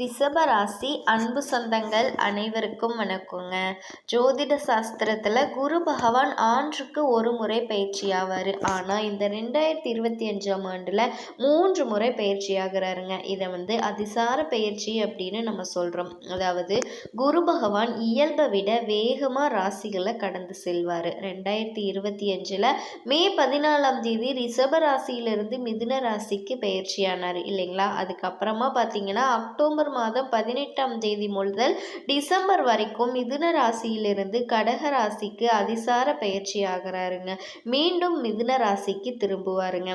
ரிஷபராசி அன்பு சொந்தங்கள் அனைவருக்கும் வணக்கங்க. ஜோதிட சாஸ்திரத்தில் குரு பகவான் ஆண்டுக்கு ஒரு முறை பயிற்சியாவார். ஆனால் இந்த ரெண்டாயிரத்தி இருபத்தி அஞ்சாம் ஆண்டில் மூன்று முறை பயிற்சியாகிறாருங்க. இதை வந்து அதிசார பயிற்சி அப்படின்னு நம்ம சொல்கிறோம் அதாவது குரு பகவான் இயல்பை விட வேகமாக ராசிகளை கடந்து செல்வார். ரெண்டாயிரத்தி இருபத்தி அஞ்சில் மே பதினாலாம் தேதி ரிஷப ராசியிலிருந்து மிதுன ராசிக்கு பயிற்சியானார். இல்லைங்களா? அதுக்கப்புறமா பார்த்தீங்கன்னா அக்டோபர் மாதம் பதினெட்டாம் தேதி முதல் டிசம்பர் வரைக்கும் மிதுன ராசியிலிருந்து கடக ராசிக்கு அதிசார பயிற்சி ஆகிறாருங்க மீண்டும் மிதுன ராசிக்கு திரும்புவாருங்க.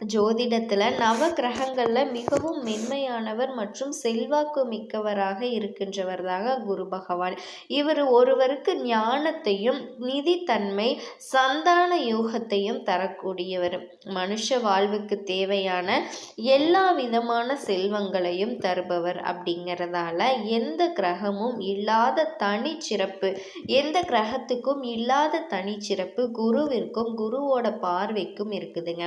ஜோதிடத்தில் நவ கிரகங்களில் மிகவும் மென்மையானவர் மற்றும் செல்வாக்கு மிக்கவராக இருக்கின்றவர்தாக குரு பகவான். இவர் ஒருவருக்கு ஞானத்தையும் நிதித்தன்மை சந்தான யோகத்தையும் தரக்கூடியவர். மனுஷ வாழ்வுக்கு தேவையான எல்லா விதமான செல்வங்களையும் தருபவர் அப்படிங்கிறதால எந்த கிரகமும் இல்லாத தனிச்சிறப்பு எந்த கிரகத்துக்கும் இல்லாத தனிச்சிறப்பு குருவிற்கும் குருவோட பார்வைக்கும் இருக்குதுங்க.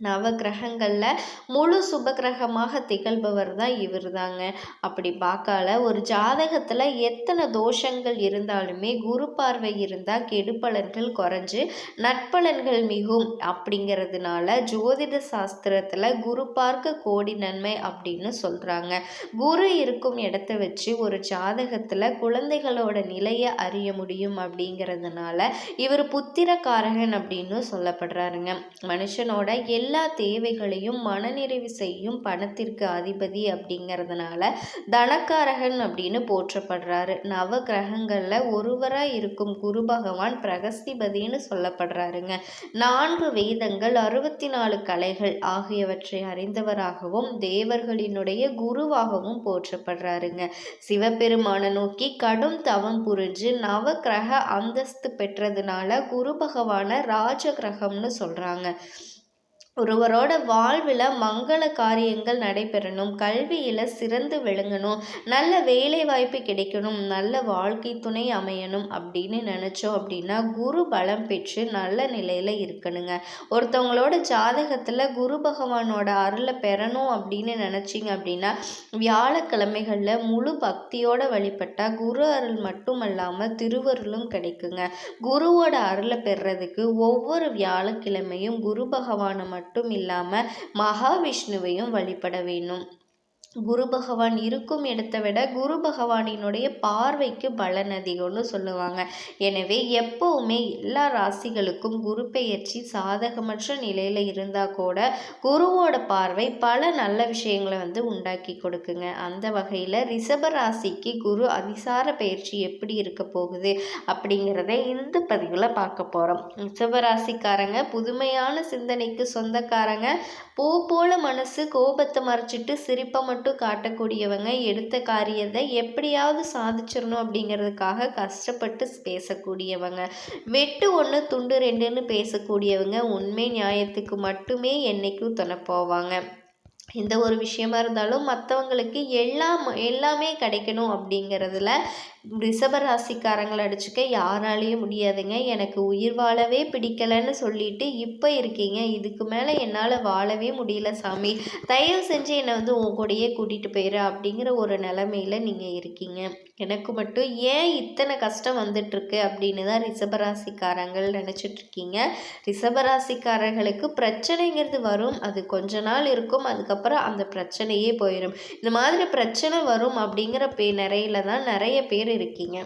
நவ கிரகங்களில் முழு சுப கிரகமாக திகழ்பவர் தான் இவர் தாங்க அப்படி பார்க்கால ஒரு ஜாதகத்தில் எத்தனை தோஷங்கள் இருந்தாலுமே குரு பார்வை இருந்தால் கெடுப்பலன்கள் குறைஞ்சு நட்பலன்கள் மிகும் அப்படிங்கிறதுனால ஜோதிட சாஸ்திரத்தில் குரு பார்க்க கோடி நன்மை அப்படின்னு சொல்கிறாங்க குரு இருக்கும் இடத்த வச்சு ஒரு ஜாதகத்தில் குழந்தைகளோட நிலையை அறிய முடியும் அப்படிங்கிறதுனால இவர் புத்திரக்காரகன் அப்படின்னு சொல்லப்படுறாருங்க. மனுஷனோட எல்லா எல்லா தேவைகளையும் மனநிறைவு செய்யும் பணத்திற்கு அதிபதி அப்படிங்கிறதுனால தனக்காரகன் அப்படின்னு போற்றப்படுறாரு. நவ கிரகங்களில் ஒருவராக இருக்கும் குரு பகவான் பிரகஸ்திபதினு சொல்லப்படுறாருங்க. நான்கு வேதங்கள் அறுபத்தி நாலு கலைகள் ஆகியவற்றை அறிந்தவராகவும் தேவர்களினுடைய குருவாகவும் போற்றப்படுறாருங்க. சிவபெருமான நோக்கி கடும் தவம் புரிஞ்சு நவ கிரக அந்தஸ்து பெற்றதுனால குரு பகவான ராஜ கிரகம்னு சொல்கிறாங்க ஒருவரோட வாழ்வில் மங்கள காரியங்கள் நடைபெறணும். கல்வியில் சிறந்து விளங்கணும். நல்ல வேலை வாய்ப்பு கிடைக்கணும். நல்ல வாழ்க்கை துணை அமையணும் அப்படின்னு நினச்சோம் அப்படின்னா குரு பலம் பெற்று நல்ல நிலையில் இருக்கணுங்க. ஒருத்தவங்களோட ஜாதகத்தில் குரு பகவானோட அருளை பெறணும் அப்படின்னு நினச்சிங்க அப்படின்னா வியாழக்கிழமைகளில் முழு பக்தியோட வழிபட்டால் குரு அருள் மட்டும் அல்லாமல் திருவருளும் கிடைக்குங்க. குருவோட அருளை பெறுறதுக்கு ஒவ்வொரு வியாழக்கிழமையும் குரு பகவானை மட்டும் மட்டும் இல்லாமல் மகாவிஷ்ணுவையும் வழிபட வேணும் குரு பகவான் இருக்கும் இடத்த விட குரு பகவானினுடைய பார்வைக்கு பலன் அதிகம்னு சொல்லுவாங்க. எனவே எப்போவுமே எல்லா ராசிகளுக்கும் குரு பெயர்ச்சி சாதகமற்ற நிலையில் இருந்தால் கூட குருவோட பார்வை பல நல்ல விஷயங்களை வந்து உண்டாக்கி கொடுக்குங்க. அந்த வகையில் ரிஷப ராசிக்கு குரு அதிசார பயிற்சி எப்படி இருக்க போகுது அப்படிங்கிறத இந்த பதிவில் பார்க்க போகிறோம் ரிஷப ராசிக்காரங்க புதுமையான சிந்தனைக்கு சொந்தக்காரங்க. பூ போல மனசு கோபத்தை மறைச்சிட்டு சிரிப்பை மட்டும் மட்டும் காட்டக்கூடியவங்க எடுத்த காரியத்தை எப்படியாவது சாதிச்சிடணும் அப்படிங்கிறதுக்காக கஷ்டப்பட்டு பேசக்கூடியவங்க. வெட்டு ஒன்று துண்டு ரெண்டுன்னு பேசக்கூடியவங்க உண்மை நியாயத்துக்கு மட்டுமே என்னைக்கும் துணை போவாங்க. எந்த ஒரு விஷயமா இருந்தாலும் மற்றவங்களுக்கு எல்லாம் எல்லாமே கிடைக்கணும் அப்படிங்கிறதுல ரிஷபராசிக்காரங்களை அடிச்சுக்க யாராலையும் முடியாதுங்க. எனக்கு உயிர் வாழவே பிடிக்கலைன்னு சொல்லிட்டு இப்போ இருக்கீங்க. இதுக்கு மேலே என்னால் வாழவே முடியல சாமி. தயவு செஞ்சு என்னை வந்து உன் கூடயே கூட்டிகிட்டு போயிரு அப்படிங்கிற ஒரு நிலமையில நீங்கள் இருக்கீங்க. எனக்கு மட்டும் ஏன் இத்தனை கஷ்டம் வந்துட்டுருக்கு அப்படின்னு தான் ரிஷபராசிக்காரங்கள் நினச்சிட்ருக்கீங்க ரிஷபராசிக்காரர்களுக்கு பிரச்சனைங்கிறது வரும். அது கொஞ்ச நாள் இருக்கும். அதுக்கப்புறம் அந்த பிரச்சனையே போயிடும் இந்த மாதிரி பிரச்சனை வரும் அப்படிங்கிற பே நிறையில தான் நிறைய பேர் இருக்கீங்க.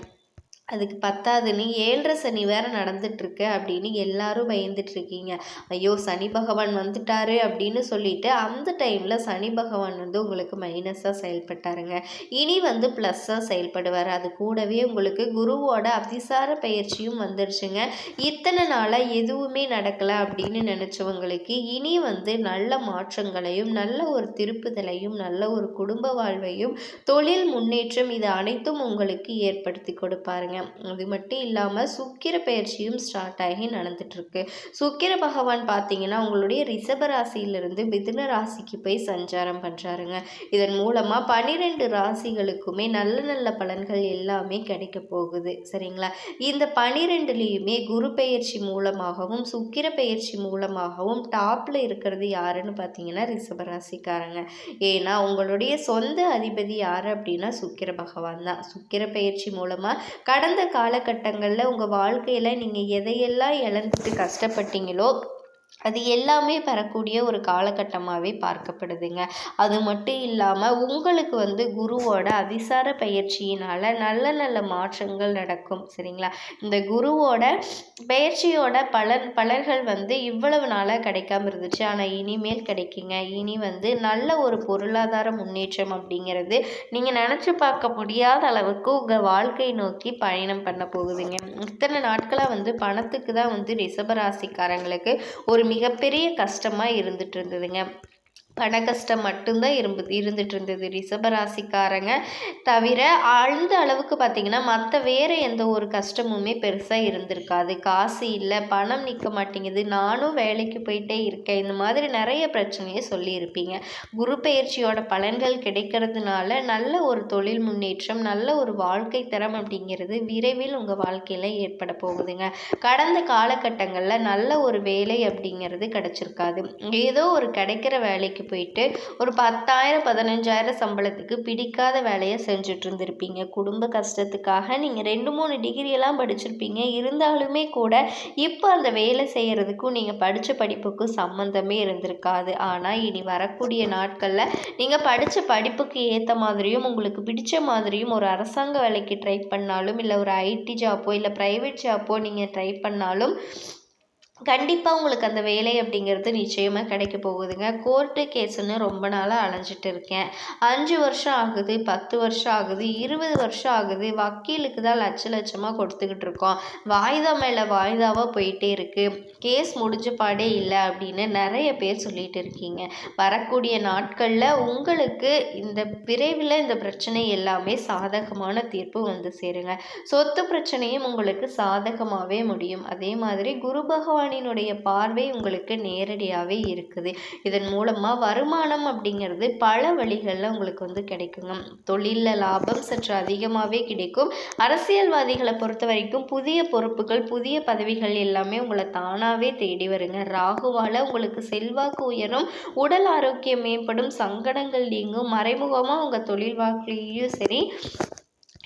அதுக்கு பத்தாதுன்னு ஏழரை சனி வேறு நடந்துட்டுருக்கு அப்படின்னு எல்லாரும் பயந்துட்டுருக்கீங்க. ஐயோ சனி பகவான் வந்துட்டாரு அப்படின்னு சொல்லிட்டு அந்த டைமில் சனி பகவான் வந்து உங்களுக்கு மைனஸாக செயல்பட்டாருங்க. இனி வந்து ப்ளஸ்ஸாக செயல்படுவார். அது கூடவே உங்களுக்கு குருவோட அதிசார பயிற்சியும் வந்துடுச்சுங்க இத்தனை நாளாக எதுவுமே நடக்கலை அப்படின்னு நினச்சவங்களுக்கு இனி வந்து நல்ல மாற்றங்களையும் நல்ல ஒரு திருப்புதலையும் நல்ல ஒரு குடும்ப வாழ்வையும் தொழில் முன்னேற்றம் இது அனைத்தும் உங்களுக்கு ஏற்படுத்தி கொடுப்பாருங்க. அது மட்டும் இல்லாமல் சுக்கிர பயிற்சியும் ஸ்டார்ட் ஆகி நடந்துட்டுருக்கு. சுக்கிர பகவான் பார்த்தீங்கன்னா உங்களுடைய ரிஷப ராசியிலிருந்து மிதுன ராசிக்கு போய் சஞ்சாரம் பண்ணுறாருங்க இதன் மூலமாக பன்னிரெண்டு ராசிகளுக்குமே நல்ல நல்ல பலன்கள் எல்லாமே கிடைக்க போகுது. சரிங்களா? இந்த பனிரெண்டுலேயுமே குரு பெயர்ச்சி மூலமாகவும் சுக்கிர பெயர்ச்சி மூலமாகவும் டாப்பில் இருக்கிறது யாருன்னு பார்த்தீங்கன்னா ரிஷபராசிக்காரங்க ஏன்னா உங்களுடைய சொந்த அதிபதி யார் அப்படின்னா சுக்கிர பகவான் தான். சுக்கிர பெயர்ச்சி மூலமாக கடந்த காலகட்டங்களில் உங்கள் வாழ்க்கையில் நீங்கள் எதையெல்லாம் இழந்துட்டு கஷ்டப்பட்டீங்களோ அது எல்லாமே பெறக்கூடிய ஒரு காலகட்டமாகவே பார்க்கப்படுதுங்க. அது மட்டும் இல்லாமல் உங்களுக்கு வந்து குருவோட அதிசார பயிற்சியினால் நல்ல நல்ல மாற்றங்கள் நடக்கும் சரிங்களா? இந்த குருவோட பயிற்சியோட பலன் பலர்கள் வந்து இவ்வளவு நாளாக கிடைக்காம இருந்துச்சு. ஆனால் இனிமேல் கிடைக்குங்க. இனி வந்து நல்ல ஒரு பொருளாதார முன்னேற்றம் அப்படிங்கிறது நீங்கள் நினச்சி பார்க்க முடியாத அளவுக்கு உங்கள் வாழ்க்கை நோக்கி பயணம் பண்ண போகுதுங்க. இத்தனை நாட்களாக வந்து பணத்துக்கு தான் வந்து ரிஷபராசிக்காரங்களுக்கு ஒரு மிகப்பெரிய கஷ்டமாக இருந்துகிட்டு இருந்ததுங்க. பண கஷ்டம் மட்டும்தான் இரும்பு இருந்துட்டு இருந்தது ரிஷபராசிக்காரங்க தவிர அந்த அளவுக்கு பார்த்திங்கன்னா மற்ற வேறு எந்த ஒரு கஷ்டமுமே பெருசாக இருந்திருக்காது. காசு இல்லை பணம் நிற்க மாட்டேங்குது. நானும் வேலைக்கு போயிட்டே இருக்கேன். இந்த மாதிரி நிறைய பிரச்சனையை சொல்லியிருப்பீங்க. குரு பயிற்சியோட பலன்கள் கிடைக்கிறதுனால நல்ல ஒரு தொழில் முன்னேற்றம் நல்ல ஒரு வாழ்க்கை தரம் அப்படிங்கிறது விரைவில் உங்கள் வாழ்க்கையில் ஏற்பட போகுதுங்க. கடந்த காலகட்டங்களில் நல்ல ஒரு வேலை அப்படிங்கிறது கிடச்சிருக்காது. ஏதோ ஒரு கிடைக்கிற வேலைக்கு வேலைக்கு போயிட்டு ஒரு பத்தாயிரம் பதினஞ்சாயிரம் சம்பளத்துக்கு பிடிக்காத வேலையை செஞ்சுட்டு இருந்திருப்பீங்க. குடும்ப கஷ்டத்துக்காக நீங்கள் ரெண்டு மூணு டிகிரியெல்லாம் படிச்சிருப்பீங்க. இருந்தாலுமே கூட இப்போ அந்த வேலை செய்கிறதுக்கும் நீங்கள் படித்த படிப்புக்கும் சம்மந்தமே இருந்திருக்காது. ஆனால் இனி வரக்கூடிய நாட்களில் நீங்கள் படித்த படிப்புக்கு ஏற்ற மாதிரியும் உங்களுக்கு பிடிச்ச மாதிரியும் ஒரு அரசாங்க வேலைக்கு ட்ரை பண்ணாலும் இல்லை ஒரு ஐடி ஜாப்போ இல்லை ப்ரைவேட் ஜாப்போ நீங்கள் ட்ரை பண்ணாலும் கண்டிப்பாக உங்களுக்கு அந்த வேலை அப்படிங்கிறது நிச்சயமாக கிடைக்க போகுதுங்க. கோர்ட்டு கேஸுன்னு ரொம்ப நாளாக அலைஞ்சிட்டு இருக்கேன். அஞ்சு வருஷம் ஆகுது பத்து வருஷம் ஆகுது இருபது வருஷம் ஆகுது. வக்கீலுக்கு தான் லட்ச லட்சமாக கொடுத்துக்கிட்டு இருக்கோம். வாய்தா மேலே வாய்தாவாக போயிட்டே இருக்குது கேஸ் முடிஞ்ச பாடே இல்லை அப்படின்னு நிறைய பேர் சொல்லிட்டு இருக்கீங்க. வரக்கூடிய நாட்களில் உங்களுக்கு இந்த விரைவில் இந்த பிரச்சனை எல்லாமே சாதகமான தீர்ப்பு வந்து சேருங்க. சொத்து பிரச்சனையும் உங்களுக்கு சாதகமாகவே முடியும். அதே மாதிரி குரு பகவான் பகவானினுடைய பார்வை உங்களுக்கு நேரடியாகவே இருக்குது. இதன் மூலமாக வருமானம் அப்படிங்கிறது பல வழிகளில் உங்களுக்கு வந்து கிடைக்குங்க. தொழிலில் லாபம் சற்று அதிகமாகவே கிடைக்கும். அரசியல்வாதிகளை பொறுத்த வரைக்கும் புதிய பொறுப்புகள் புதிய பதவிகள் எல்லாமே உங்களை தானாகவே தேடி வருங்க. ராகுவால் உங்களுக்கு செல்வாக்கு உயரும் உடல் ஆரோக்கியம் மேம்படும் சங்கடங்கள் நீங்கும் மறைமுகமாக உங்கள் தொழில் வாழ்க்கையிலையும் சரி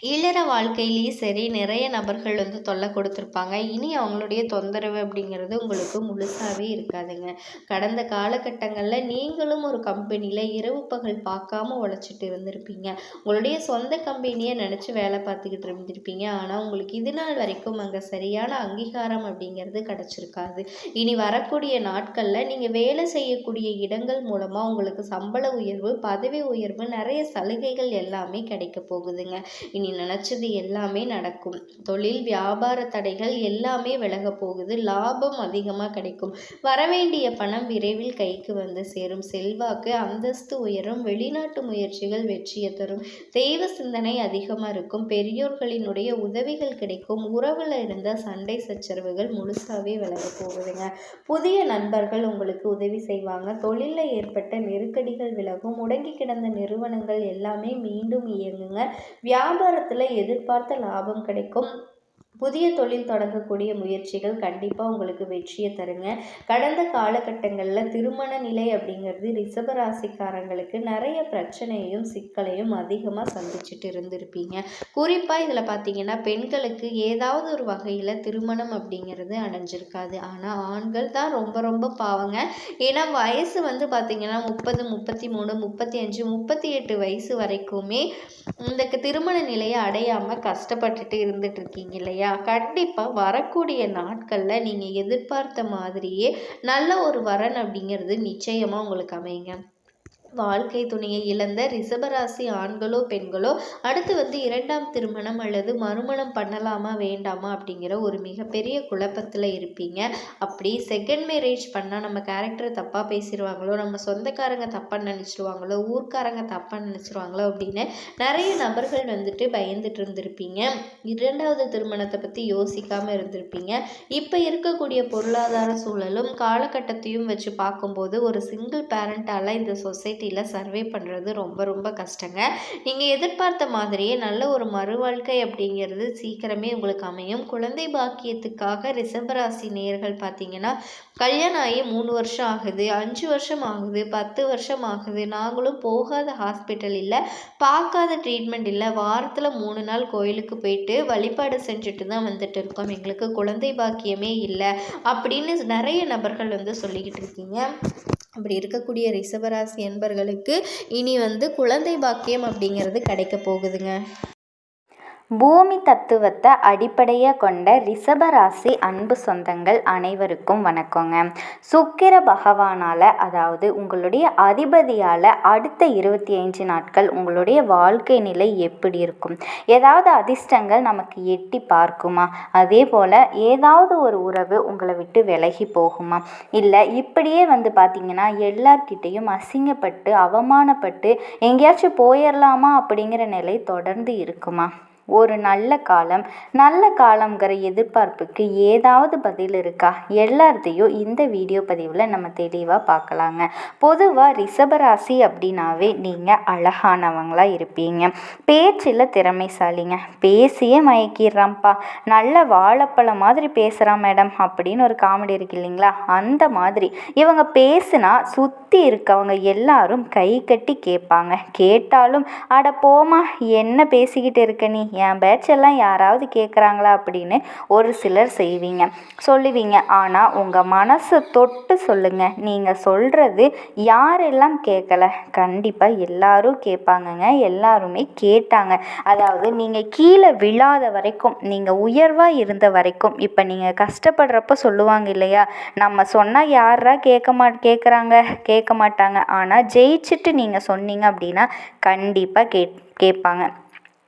இல்லற வாழ்க்கையிலேயும் சரி நிறைய நபர்கள் வந்து தொல்லை கொடுத்துருப்பாங்க. இனி அவங்களுடைய தொந்தரவு அப்படிங்கிறது உங்களுக்கு முழுசாகவே இருக்காதுங்க. கடந்த காலகட்டங்களில் நீங்களும் ஒரு கம்பெனியில் இரவு பகல் பார்க்காம உழைச்சிட்டு இருந்திருப்பீங்க. உங்களுடைய சொந்த கம்பெனியை நினச்சி வேலை பார்த்துக்கிட்டு இருந்திருப்பீங்க. ஆனால் உங்களுக்கு இது நாள் வரைக்கும் அங்கே சரியான அங்கீகாரம் அப்படிங்கிறது கிடச்சிருக்காது. இனி வரக்கூடிய நாட்களில் நீங்கள் வேலை செய்யக்கூடிய இடங்கள் மூலமாக உங்களுக்கு சம்பள உயர்வு பதவி உயர்வு நிறைய சலுகைகள் எல்லாமே கிடைக்க போகுதுங்க. இனி நீ நினச்சது எல்லாமே நடக்கும். தொழில் வியாபார தடைகள் எல்லாமே விலக போகுது. லாபம் அதிகமாக கிடைக்கும். வரவேண்டிய பணம் விரைவில் கைக்கு வந்து சேரும். செல்வாக்கு அந்தஸ்து உயரும். வெளிநாட்டு முயற்சிகள் வெற்றியை தரும். தெய்வ சிந்தனை அதிகமாக இருக்கும். பெரியோர்களினுடைய உதவிகள் கிடைக்கும். உறவில் இருந்த சண்டை சச்சரவுகள் முழுசாகவே விலக போகுதுங்க. புதிய நண்பர்கள் உங்களுக்கு உதவி செய்வாங்க. தொழிலில் ஏற்பட்ட நெருக்கடிகள் விலகும். முடங்கி கிடந்த நிறுவனங்கள் எல்லாமே மீண்டும் இயங்குங்க. வியாபார வியாபாரத்தில் எதிர்பார்த்த லாபம் கிடைக்கும். புதிய தொழில் தொடங்கக்கூடிய முயற்சிகள் கண்டிப்பாக உங்களுக்கு வெற்றியை தருங்க. கடந்த காலகட்டங்களில் திருமண நிலை அப்படிங்கிறது ரிஷபராசிக்காரங்களுக்கு நிறைய பிரச்சனையும் சிக்கலையும் அதிகமாக சந்திச்சுட்டு இருந்திருப்பீங்க. குறிப்பாக இதில் பார்த்தீங்கன்னா பெண்களுக்கு ஏதாவது ஒரு வகையில் திருமணம் அப்படிங்கிறது அடைஞ்சிருக்காது. ஆனால் ஆண்கள் தான் ரொம்ப ரொம்ப பாவங்க. ஏன்னா வயசு வந்து பார்த்திங்கன்னா முப்பது முப்பத்தி மூணு முப்பத்தி அஞ்சு முப்பத்தி எட்டு வயசு வரைக்குமே இந்த திருமண நிலையை அடையாமல் கஷ்டப்பட்டுட்டு இருந்துட்டு இருக்கீங்க இல்லையா? இல்லையா? கண்டிப்பாக வரக்கூடிய நாட்களில் நீங்கள் எதிர்பார்த்த மாதிரியே நல்ல ஒரு வரன் அப்படிங்கிறது நிச்சயமாக உங்களுக்கு அமையுங்க. வாழ்க்கை துணையை இழந்த ரிஷபராசி ஆண்களோ பெண்களோ அடுத்து வந்து இரண்டாம் திருமணம் அல்லது மறுமணம் பண்ணலாமா வேண்டாமா அப்படிங்கிற ஒரு மிகப்பெரிய குழப்பத்தில் இருப்பீங்க. அப்படி செகண்ட் மேரேஜ் பண்ணால் நம்ம கேரக்டரை தப்பாக பேசிடுவாங்களோ நம்ம சொந்தக்காரங்க தப்பாக நினச்சிருவாங்களோ ஊர்க்காரங்க தப்பாக நினச்சிருவாங்களோ அப்படின்னு நிறைய நபர்கள் வந்துட்டு பயந்துட்டு இருந்திருப்பீங்க. இரண்டாவது திருமணத்தை பற்றி யோசிக்காமல் இருந்திருப்பீங்க. இப்போ இருக்கக்கூடிய பொருளாதார சூழலும் காலகட்டத்தையும் வச்சு பார்க்கும்போது ஒரு சிங்கிள் பேரண்டால இந்த சொசைட்டி சிட்டியில் சர்வே பண்ணுறது ரொம்ப ரொம்ப கஷ்டங்க. நீங்கள் எதிர்பார்த்த மாதிரியே நல்ல ஒரு மறுவாழ்க்கை அப்படிங்கிறது சீக்கிரமே உங்களுக்கு அமையும். குழந்தை பாக்கியத்துக்காக ரிஷபராசி நேர்கள் பார்த்தீங்கன்னா கல்யாணம் ஆகி மூணு வருஷம் ஆகுது அஞ்சு வருஷம் ஆகுது பத்து வருஷம் ஆகுது. நாங்களும் போகாத ஹாஸ்பிட்டல் இல்லை பார்க்காத ட்ரீட்மெண்ட் இல்லை. வாரத்தில் மூணு நாள் கோயிலுக்கு போயிட்டு வழிபாடு செஞ்சுட்டு தான் வந்துட்டு இருக்கோம். எங்களுக்கு குழந்தை பாக்கியமே இல்லை அப்படின்னு நிறைய நபர்கள் வந்து சொல்லிக்கிட்டு இருக்கீங்க. அப்படி இருக்கக்கூடிய ரிஷபராசி என்பர்களுக்கு இனி வந்து குழந்தை பாக்கியம் அப்படிங்கிறது கிடைக்க போகுதுங்க. பூமி தத்துவத்தை அடிப்படையாக கொண்ட ரிஷபராசி அன்பு சொந்தங்கள் அனைவருக்கும் வணக்கங்க. சுக்கிர பகவானால் அதாவது உங்களுடைய அதிபதியால் அடுத்த இருபத்தி ஐந்து நாட்கள் உங்களுடைய வாழ்க்கை நிலை எப்படி இருக்கும்? ஏதாவது அதிர்ஷ்டங்கள் நமக்கு எட்டி பார்க்குமா? அதே போல் ஏதாவது ஒரு உறவு உங்களை விட்டு விலகி போகுமா? இல்லை இப்படியே வந்து பார்த்திங்கன்னா எல்லார்கிட்டேயும் அசிங்கப்பட்டு அவமானப்பட்டு எங்கேயாச்சும் போயிடலாமா அப்படிங்கிற நிலை தொடர்ந்து இருக்குமா? ஒரு நல்ல காலம் நல்ல காலங்கிற எதிர்பார்ப்புக்கு ஏதாவது பதில் இருக்கா? எல்லாத்தையும் இந்த வீடியோ பதிவில் நம்ம தெளிவாக பார்க்கலாங்க. பொதுவாக ரிஷபராசி அப்படின்னாவே நீங்கள் அழகானவங்களாக இருப்பீங்க. பேச்சில் திறமைசாலிங்க. பேசியே மயக்கிடுறான்ப்பா. நல்ல வாழைப்பழம் மாதிரி பேசுகிறான் மேடம் அப்படின்னு ஒரு காமெடி இருக்கு இல்லைங்களா? அந்த மாதிரி. இவங்க பேசுனா சுற்றி இருக்கவங்க எல்லாரும் கை கட்டி கேட்பாங்க. கேட்டாலும் அட போமா என்ன பேசிக்கிட்டு இருக்க நீ? என் பேச்செல்லாம் யாராவது கேட்குறாங்களா அப்படின்னு ஒரு சிலர் செய்வீங்க. சொல்லுவீங்க. ஆனால் உங்கள் மனசை தொட்டு சொல்லுங்கள் நீங்கள் சொல்கிறது யாரெல்லாம் கேட்கல கண்டிப்பாக எல்லாரும் கேட்பாங்கங்க எல்லாருமே கேட்டாங்க. அதாவது நீங்கள் கீழே விழாத வரைக்கும் நீங்கள் உயர்வாக இருந்த வரைக்கும் இப்போ நீங்கள் கஷ்டப்படுறப்ப சொல்லுவாங்க இல்லையா? நம்ம சொன்னால் யாரா கேட்க மா கேட்குறாங்க கேட்க மாட்டாங்க. ஆனால் ஜெயிச்சுட்டு நீங்கள் சொன்னீங்க அப்படின்னா கண்டிப்பாக கேட் கேட்பாங்க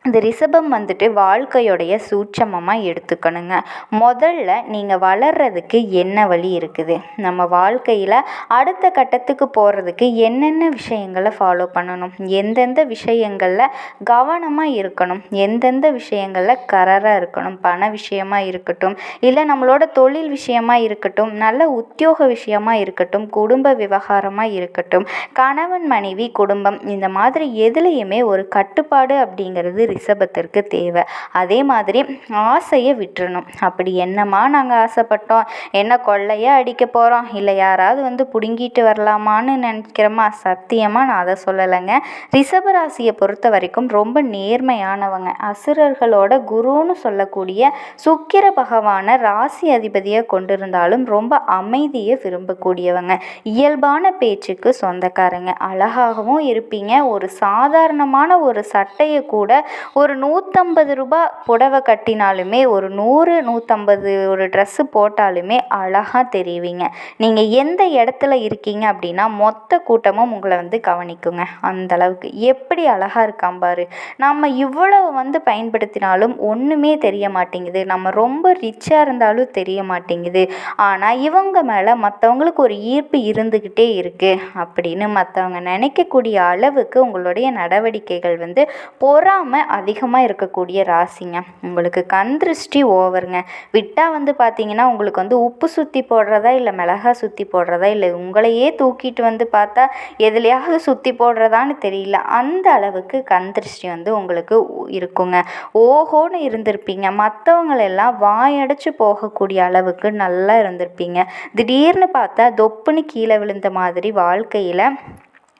இந்த ரிஷபம் வந்துட்டு வாழ்க்கையோடைய சூட்சமமாக எடுத்துக்கணுங்க. முதல்ல நீங்கள் வளர்கிறதுக்கு என்ன வழி இருக்குது? நம்ம வாழ்க்கையில் அடுத்த கட்டத்துக்கு போகிறதுக்கு என்னென்ன விஷயங்களை ஃபாலோ பண்ணணும்? எந்தெந்த விஷயங்களில் கவனமாக இருக்கணும்? எந்தெந்த விஷயங்களில் கரராக இருக்கணும்? பண விஷயமாக இருக்கட்டும் இல்லை நம்மளோட தொழில் விஷயமாக இருக்கட்டும் நல்ல உத்தியோக விஷயமாக இருக்கட்டும் குடும்ப விவகாரமாக இருக்கட்டும் கணவன் மனைவி குடும்பம் இந்த மாதிரி எதுலேயுமே ஒரு கட்டுப்பாடு அப்படிங்கிறது ரிஷபத்திற்கு தேவை. அதே மாதிரி ஆசையை விட்டுறணும். அப்படி என்னம்மா நாங்கள் ஆசைப்பட்டோம்? என்ன கொள்ளையாக அடிக்க போகிறோம் இல்லை யாராவது வந்து பிடுங்கிட்டு வரலாமான்னு நினைக்கிறோமா? சத்தியமாக நான் அதை சொல்லலைங்க. ரிஷபராசியை பொறுத்த வரைக்கும் ரொம்ப நேர்மையானவங்க. அசுரர்களோட குருன்னு சொல்லக்கூடிய சுக்கிர பகவானை ராசி அதிபதியை கொண்டிருந்தாலும் ரொம்ப அமைதியை விரும்பக்கூடியவங்க. இயல்பான பேச்சுக்கு சொந்தக்காரங்க. அழகாகவும் இருப்பீங்க. ஒரு சாதாரணமான ஒரு சட்டையை கூட ஒரு நூற்றம்பது ரூபா புடவை கட்டினாலுமே ஒரு நூறு நூற்றம்பது ஒரு ட்ரெஸ்ஸு போட்டாலுமே அழகாக தெரிவிங்க. நீங்கள் எந்த இடத்துல இருக்கீங்க அப்படின்னா மொத்த கூட்டமும் உங்களை வந்து கவனிக்குங்க. அந்தளவுக்கு எப்படி அழகாக இருக்கான் பாரு. நம்ம இவ்வளவு வந்து பயன்படுத்தினாலும் ஒன்றுமே தெரிய மாட்டேங்குது. நம்ம ரொம்ப ரிச்சாக இருந்தாலும் தெரிய மாட்டேங்குது. ஆனால் இவங்க மேலே மற்றவங்களுக்கு ஒரு ஈர்ப்பு இருந்துக்கிட்டே இருக்குது அப்படின்னு மற்றவங்க நினைக்கக்கூடிய அளவுக்கு உங்களுடைய நடவடிக்கைகள் வந்து பொறாமல் அதிகமாக இருக்கக்கூடிய ராசிங்க. உங்களுக்கு கண் திருஷ்டி ஓவருங்க. விட்டால் வந்து பார்த்தீங்கன்னா உங்களுக்கு வந்து உப்பு சுற்றி போடுறதா இல்லை மிளகா சுற்றி போடுறதா இல்லை உங்களையே தூக்கிட்டு வந்து பார்த்தா எதுலையாவது சுற்றி போடுறதான்னு தெரியல. அந்த அளவுக்கு கண் திருஷ்டி வந்து உங்களுக்கு இருக்குங்க. ஓஹோன்னு இருந்திருப்பீங்க. மற்றவங்களெல்லாம் வாயடைச்சு போகக்கூடிய அளவுக்கு நல்லா இருந்திருப்பீங்க. திடீர்னு பார்த்தா தொப்புன்னு கீழே விழுந்த மாதிரி வாழ்க்கையில்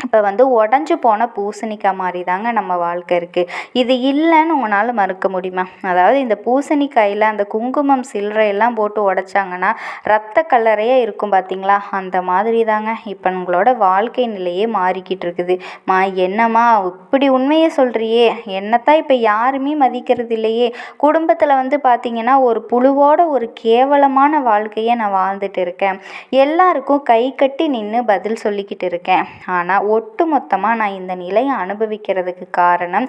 இப்போ வந்து உடஞ்சி போன பூசணிக்காய் மாதிரி தாங்க நம்ம வாழ்க்கை இருக்குது இது இல்லைன்னு உங்களால் மறுக்க முடியுமா? அதாவது இந்த பூசணிக்காயில் அந்த குங்குமம் சில்லறையெல்லாம் போட்டு உடச்சாங்கன்னா ரத்த கல்லறையே இருக்கும் பார்த்தீங்களா அந்த மாதிரி தாங்க இப்போ உங்களோட வாழ்க்கை நிலையே மாறிக்கிட்டு இருக்குது. மா என்னம்மா இப்படி உண்மையை சொல்கிறியே என்னத்தான் இப்போ யாருமே மதிக்கிறது இல்லையே? குடும்பத்தில் வந்து பார்த்தீங்கன்னா ஒரு புழுவோட ஒரு கேவலமான வாழ்க்கையை நான் வாழ்ந்துட்டு இருக்கேன். எல்லாருக்கும் கை கட்டி நின்று பதில் சொல்லிக்கிட்டு இருக்கேன். ஆனால் ஒட்டு மொத்தமாக நான் இந்த நிலையை அனுபவிக்கிறதுக்கு காரணம்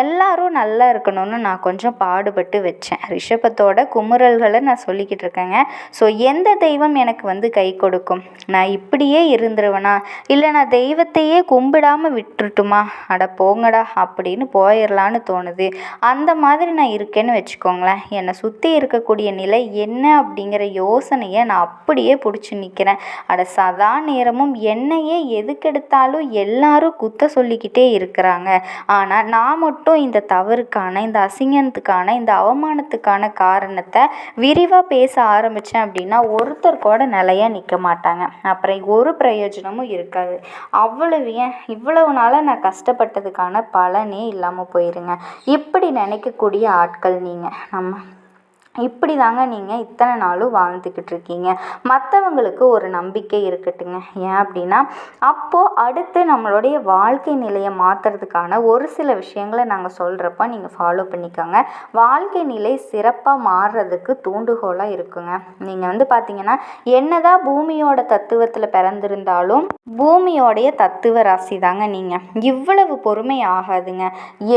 எல்லாரும் நல்லா இருக்கணும்னு நான் கொஞ்சம் பாடுபட்டு வச்சேன். ரிஷபத்தோட குமுறல்களை நான் சொல்லிக்கிட்டு இருக்கேங்க. ஸோ எந்த தெய்வம் எனக்கு வந்து கை கொடுக்கும்? நான் இப்படியே இருந்துருவேனா? இல்லை நான் தெய்வத்தையே கும்பிடாமல் விட்டுருட்டுமா? அட போங்கடா அப்படின்னு போயிடலான்னு தோணுது. அந்த மாதிரி நான் இருக்கேன்னு வச்சுக்கோங்களேன். என்னை சுற்றி இருக்கக்கூடிய நிலை என்ன அப்படிங்கிற யோசனையை நான் அப்படியே பிடிச்சி நிற்கிறேன் அட சதா நேரமும் என்னையே எதுக்கெடுத்தாலும் எல்லாரும் குத்த சொல்லிக்கிட்டே இருக்கிறாங்க. ஆனால் நான் மட்டும் இந்த தவறுக்கான இந்த அசிங்கத்துக்கான இந்த அவமானத்துக்கான காரணத்தை விரிவாக பேச ஆரம்பித்தேன் அப்படின்னா ஒருத்தர் கூட நிலையாக நிற்க மாட்டாங்க. அப்புறம் ஒரு பிரயோஜனமும் இருக்காது. அவ்வளவு ஏன்? இவ்வளவு நாளாக நான் கஷ்டப்பட்டதுக்கான பலனே இல்லாமல் போயிருங்க. இப்படி நினைக்கக்கூடிய ஆட்கள் நீங்கள் நம்ம இப்படி தாங்க நீங்கள் இத்தனை நாளும் வாழ்ந்துக்கிட்டு இருக்கீங்க மற்றவங்களுக்கு ஒரு நம்பிக்கை இருக்கட்டுங்க. ஏன் அப்படின்னா அப்போது அடுத்து நம்மளுடைய வாழ்க்கை நிலையை மாற்றுறதுக்கான ஒரு சில விஷயங்களை நாங்கள் சொல்கிறப்ப நீங்கள் ஃபாலோ பண்ணிக்கோங்க. வாழ்க்கை நிலை சிறப்பாக மாறுறதுக்கு தூண்டுகோலாக இருக்குங்க. நீங்கள் வந்து பார்த்தீங்கன்னா என்னதான் பூமியோட தத்துவத்தில் பிறந்திருந்தாலும் பூமியோடைய தத்துவ ராசி தாங்க நீங்கள் இவ்வளவு பொறுமை ஆகாதுங்க.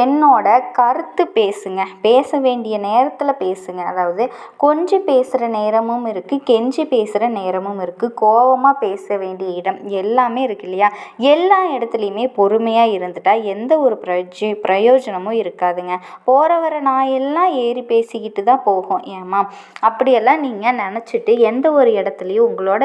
என்னோட கருத்து பேசுங்க. பேச வேண்டிய நேரத்தில் பேசுங்க. அதாவது அதாவது கொஞ்சி பேசுகிற நேரமும் இருக்குது கெஞ்சி பேசுகிற நேரமும் இருக்குது கோவமாக பேச வேண்டிய இடம் எல்லாமே இருக்கு இல்லையா? எல்லா இடத்துலையுமே பொறுமையாக இருந்துட்டா எந்த ஒரு பிரஜி பிரயோஜனமும் இருக்காதுங்க. போகிற வர நாயெல்லாம் ஏறி பேசிக்கிட்டு தான் போகும். ஏம்மா? அப்படியெல்லாம் நீங்கள் நினச்சிட்டு எந்த ஒரு இடத்துலையும் உங்களோட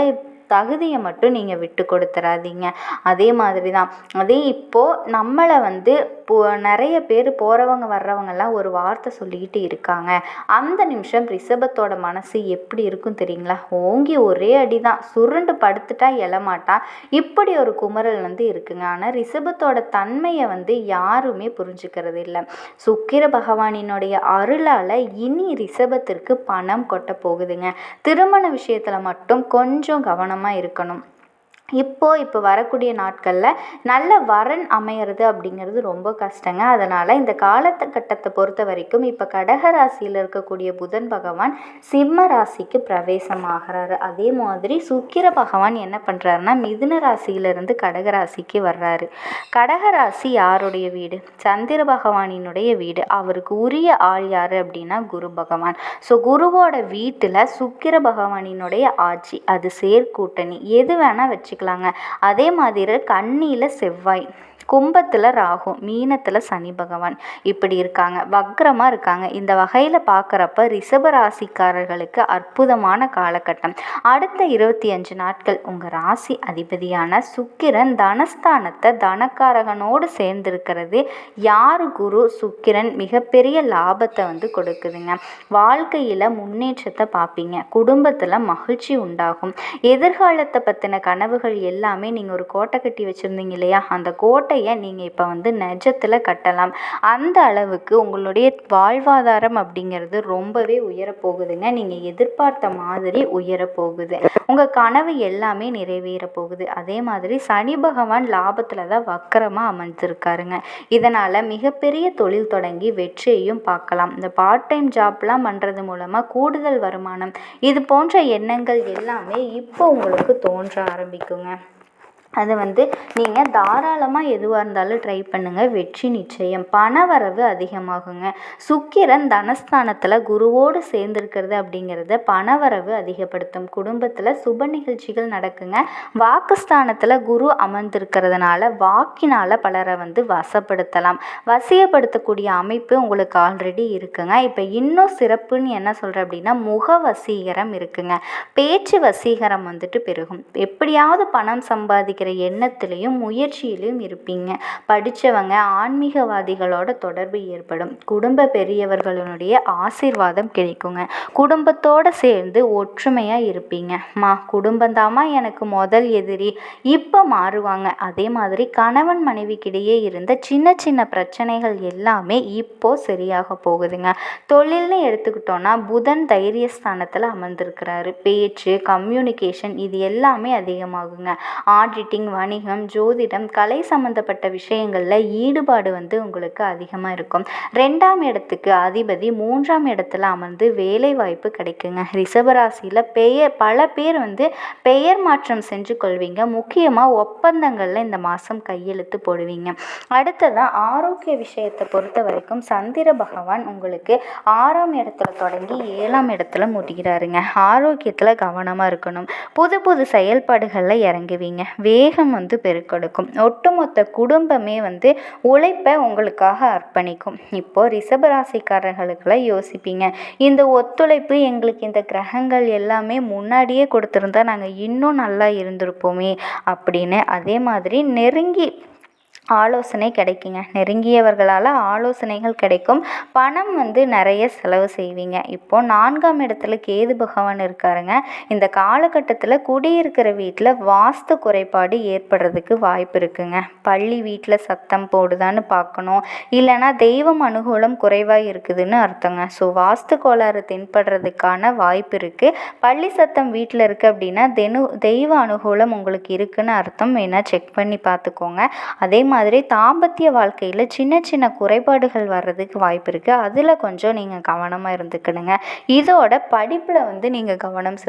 தகுதியை மட்டும் நீங்கள் விட்டு கொடுத்துறாதீங்க. அதே மாதிரி தான் அதே இப்போது நம்மளை வந்து இப்போ நிறைய பேர் போகிறவங்க வர்றவங்கெல்லாம் ஒரு வார்த்தை சொல்லிக்கிட்டு இருக்காங்க. அந்த நிமிஷம் ரிஷபத்தோட மனசு எப்படி இருக்கும் தெரியுங்களா? ஓங்கி ஒரே அடி தான் சுருண்டு படுத்துட்டா எழமாட்டான் இப்படி ஒரு குமரல் வந்து இருக்குங்க. ஆனால் ரிஷபத்தோட தன்மையை வந்து யாருமே புரிஞ்சுக்கிறது இல்லை. சுக்கிர பகவானினுடைய அருளால் இனி ரிஷபத்திற்கு பணம் கொட்ட போகுதுங்க. திருமண விஷயத்தில் மட்டும் கொஞ்சம் கவனமாக கவனமாக இருக்கணும். இப்போ இப்போ வரக்கூடிய நாட்களில் நல்ல வரன் அமையிறது அப்படிங்கிறது ரொம்ப கஷ்டங்க. அதனால் இந்த காலத்துக்கட்டத்தை பொறுத்த வரைக்கும் இப்போ கடக ராசியில் இருக்கக்கூடிய புதன் பகவான் சிம்ம ராசிக்கு பிரவேசம் ஆகிறாரு. அதே மாதிரி சுக்கிர பகவான் என்ன பண்ணுறாருன்னா மிதுன ராசியிலிருந்து கடக ராசிக்கு வர்றாரு. கடக ராசி யாருடைய வீடு? சந்திர பகவானினுடைய வீடு. அவருக்கு உரிய ஆள் யார் அப்படின்னா குரு பகவான். ஸோ குருவோட வீட்டில் சுக்கிர பகவானினுடைய ஆட்சி அது சேர்க்கூட்டணி எது வேணால் வச்சு வச்சுக்கலாங்க அதே மாதிரி கண்ணியில் செவ்வாய். கும்பத்தில் ராகு மீனத்தில் சனி பகவான். இப்படி இருக்காங்க. வக்ரமாக இருக்காங்க. இந்த வகையில் பார்க்குறப்ப ரிஷப ராசிக்காரர்களுக்கு அற்புதமான காலகட்டம். அடுத்த இருபத்தி அஞ்சு நாட்கள் உங்கள் ராசி அதிபதியான சுக்கிரன் தனஸ்தானத்தை தனக்காரகனோடு சேர்ந்திருக்கிறது. யார் குரு? சுக்கிரன் மிகப்பெரிய லாபத்தை வந்து கொடுக்குதுங்க. வாழ்க்கையில் முன்னேற்றத்தை பார்ப்பீங்க குடும்பத்தில் மகிழ்ச்சி உண்டாகும். எதிர்காலத்தை பற்றின கனவுகள் எல்லாமே நீங்கள் ஒரு கோட்டை கட்டி வச்சுருந்தீங்க இல்லையா? அந்த கோட்டை கோட்டையை நீங்கள் இப்போ வந்து நெஜத்தில் கட்டலாம். அந்த அளவுக்கு உங்களுடைய வாழ்வாதாரம் அப்படிங்கிறது ரொம்பவே உயரப்போகுதுங்க. நீங்கள் எதிர்பார்த்த மாதிரி உயரப்போகுது. உங்கள் கனவு எல்லாமே நிறைவேற போகுது. அதே மாதிரி சனி பகவான் லாபத்தில் தான் வக்கரமாக அமைஞ்சிருக்காருங்க இதனால் மிகப்பெரிய தொழில் தொடங்கி வெற்றியையும் பார்க்கலாம். இந்த பார்ட் டைம் ஜாப்லாம் பண்ணுறது மூலமாக கூடுதல் வருமானம் இது போன்ற எண்ணங்கள் எல்லாமே இப்போ உங்களுக்கு தோன்ற ஆரம்பிக்குங்க. அது வந்து நீங்கள் தாராளமாக எதுவாக இருந்தாலும் ட்ரை பண்ணுங்கள் வெற்றி நிச்சயம். பண வரவு அதிகமாகுங்க. சுக்கிரன் தனஸ்தானத்தில் குருவோடு சேர்ந்துருக்கிறது அப்படிங்கிறத பணவரவு அதிகப்படுத்தும். குடும்பத்தில் சுப நிகழ்ச்சிகள் நடக்குங்க. வாக்குஸ்தானத்தில் குரு அமர்ந்திருக்கிறதுனால வாக்கினால் பலரை வந்து வசப்படுத்தலாம். வசியப்படுத்தக்கூடிய அமைப்பு உங்களுக்கு ஆல்ரெடி இருக்குங்க. இப்போ இன்னும் சிறப்புன்னு என்ன சொல்கிறேன் அப்படின்னா முக வசீகரம் இருக்குங்க. பேச்சு வசீகரம் வந்துட்டு பெருகும். எப்படியாவது பணம் சம்பாதிக்க அப்படிங்கிற எண்ணத்துலேயும் முயற்சியிலையும் இருப்பீங்க. படித்தவங்க ஆன்மீகவாதிகளோட தொடர்பு ஏற்படும். குடும்ப பெரியவர்களுடைய ஆசீர்வாதம் கிடைக்குங்க. குடும்பத்தோடு சேர்ந்து ஒற்றுமையாக இருப்பீங்க. மா குடும்பந்தாமா எனக்கு முதல் எதிரி. இப்போ மாறுவாங்க. அதே மாதிரி கணவன் மனைவிக்கிடையே இருந்த சின்ன சின்ன பிரச்சனைகள் எல்லாமே இப்போ சரியாக போகுதுங்க. தொழில்னு எடுத்துக்கிட்டோன்னா புதன் தைரியஸ்தானத்தில் அமர்ந்திருக்கிறாரு. பேச்சு கம்யூனிகேஷன் இது எல்லாமே அதிகமாகுங்க. ஆடிட் மார்க்கெட்டிங் வணிகம் ஜோதிடம் கலை சம்மந்தப்பட்ட விஷயங்களில் ஈடுபாடு வந்து உங்களுக்கு அதிகமாக இருக்கும். ரெண்டாம் இடத்துக்கு அதிபதி மூன்றாம் இடத்துல அமர்ந்து வேலை வாய்ப்பு கிடைக்குங்க ரிஷபராசியில் பெயர் பல பேர் வந்து பெயர் மாற்றம் செஞ்சு கொள்வீங்க. முக்கியமாக ஒப்பந்தங்களில் இந்த மாதம் கையெழுத்து போடுவீங்க. அடுத்ததாக ஆரோக்கிய விஷயத்தை பொறுத்த வரைக்கும் சந்திர பகவான் உங்களுக்கு ஆறாம் இடத்துல தொடங்கி ஏழாம் இடத்துல முடிகிறாருங்க. ஆரோக்கியத்தில் கவனமாக இருக்கணும். புது புது செயல்பாடுகளில் இறங்குவீங்க. வேகம் வந்து பெருக்கெடுக்கும். ஒட்டுமொத்த குடும்பமே வந்து உழைப்பை உங்களுக்காக அர்ப்பணிக்கும். இப்போ ரிஷபராசிக்காரர்களுக்கெல்லாம் யோசிப்பீங்க. இந்த ஒத்துழைப்பு எங்களுக்கு இந்த கிரகங்கள் எல்லாமே முன்னாடியே கொடுத்துருந்தா நாங்கள் இன்னும் நல்லா இருந்திருப்போமே அப்படின்னு. அதே மாதிரி நெருங்கி ஆலோசனை கிடைக்குங்க. நெருங்கியவர்களால் ஆலோசனைகள் கிடைக்கும். பணம் வந்து நிறைய செலவு செய்வீங்க. இப்போது நான்காம் இடத்துல கேது பகவான் இருக்காருங்க. இந்த காலகட்டத்தில் குடியிருக்கிற வீட்டில் வாஸ்து குறைபாடு ஏற்படுறதுக்கு வாய்ப்பு இருக்குங்க. பள்ளி வீட்டில் சத்தம் போடுதான்னு பார்க்கணும். இல்லைன்னா தெய்வம் அனுகூலம் குறைவாக இருக்குதுன்னு அர்த்தங்க. ஸோ வாஸ்து கோளாறு தென்படுறதுக்கான வாய்ப்பு இருக்குது பள்ளி சத்தம் வீட்டில் இருக்குது அப்படின்னா தெனு தெய்வ அனுகூலம் உங்களுக்கு இருக்குன்னு அர்த்தம். வேணால் செக் பண்ணி பார்த்துக்கோங்க. அதே மாதிரி தாம்பத்திய வாழ்க்கையில் சின்ன சின்ன குறைபாடுகள் வர்றதுக்கு வாய்ப்பு இருக்குது அதில் கொஞ்சம் நீங்கள் கவனமாக இருந்துக்கணுங்க. இதோட படிப்பில் வந்து நீங்கள் கவனம் செ